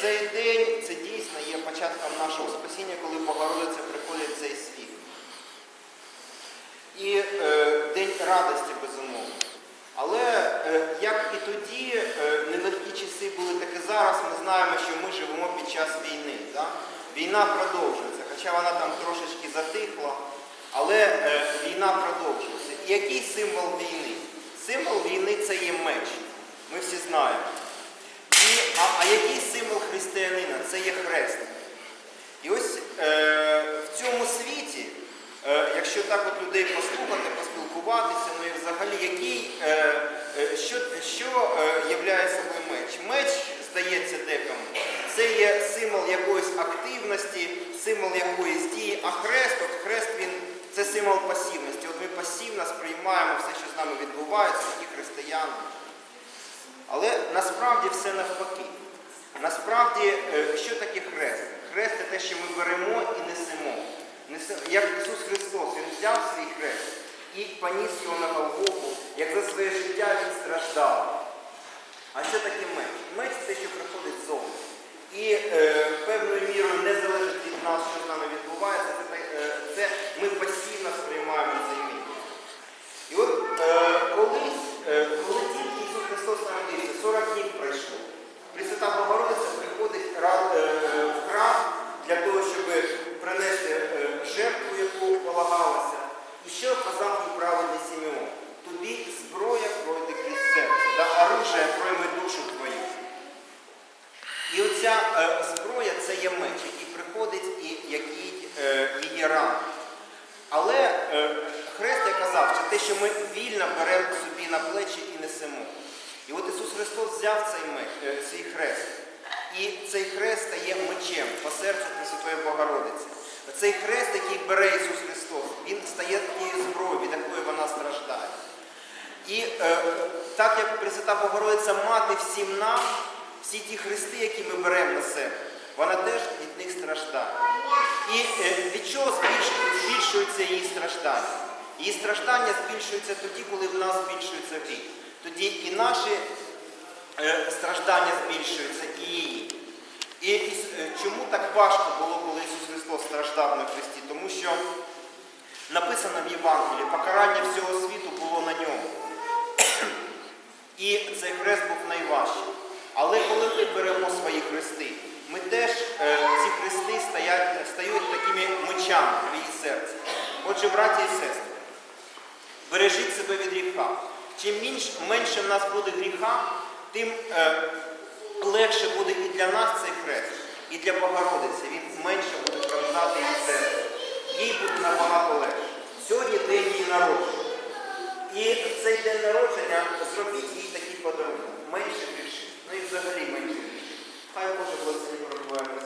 цей день це дійсно є початком нашого спасіння, коли Богородиця приходить в цей світ. І е, день радості, безумовно. Але е, як і тоді е, нелегкі часи були, так і зараз ми знаємо, що ми живемо під час війни. Да? Війна продовжується, хоча вона там трошечки затихла, але е, війна продовжується. І який символ війни? Символ війни це є меч. Ми всі знаємо. І, а, а символ християнина? Це є хрест. І ось е, в цьому світі, е, якщо так от людей послухати, поспілкуватися, ну і взагалі, який, е, е, що, що е, являє собою меч? Меч, здається декому, це є символ якоїсь активності, символ якоїсь дії, а хрест, от хрест він це символ пасивності. От ми пасивно сприймаємо все, що з нами відбувається, такі християни. Але насправді все навпаки. Насправді, е, що таке хрест? Хрест це те, що ми беремо і несемо. Як Ісус Христос, Він взяв свій хрест і поніс його на Голгофу, як за своє життя Він страждав. А що таке меч? Меч це те, що приходить ззовні. І е, певною мірою не залежить від нас, що з нами відбувається. Це, е, ми пасивно сприймаємо цей міч. І от е, колись, е, коли тільки Ісус Христос народився, 40 днів пройшло. Пресвята Богородиця приходить ра- е, в храм для того, щоб принести е, жертву, яку полагалося. І що казав їй праведний Сімеон? Тобі зброя пройде крізь серце, да, оружие пройме душу твою. І оця е, зброя це є меч, який приходить і який е, її ранить. Але е, хрест я казав, що те, що ми вільно беремо собі на плечі і несемо. І от Ісус Христос взяв цей, меч, цей хрест. І цей хрест стає мечем по серцю Пресвятої Богородиці. Цей хрест, який бере Ісус Христос, він стає тією зброєю, від якої вона страждає. І е, так як Пресвята Богородиця мати всім нам, всі ті хрести, які ми беремо на себе, вона теж від них страждає. І е, від чого збільшується, її страждання? Її страждання збільшується тоді, коли в нас збільшується гріх. Тоді і наші е, страждання збільшуються, і її. І, і е, чому так важко було, коли Ісус Христос страждав на Христі? Тому що написано в Євангелії, покарання всього світу було на ньому. І цей хрест був найважчий. Але коли ми беремо свої хрести, ми теж е, ці хрести стоять, стають такими мечами в її серці. Отже, браті і сестри, бережіть себе від гріха. Чим менш, менше в нас буде гріха, тим е, легше буде і для нас цей хрест, і для Богородиці. Він менше буде пронзати її серце. Їй буде набагато легше. Сьогодні день її народження. І в цей день народження зробіть їй такі подарунки. Sai qualquer coisa que problema.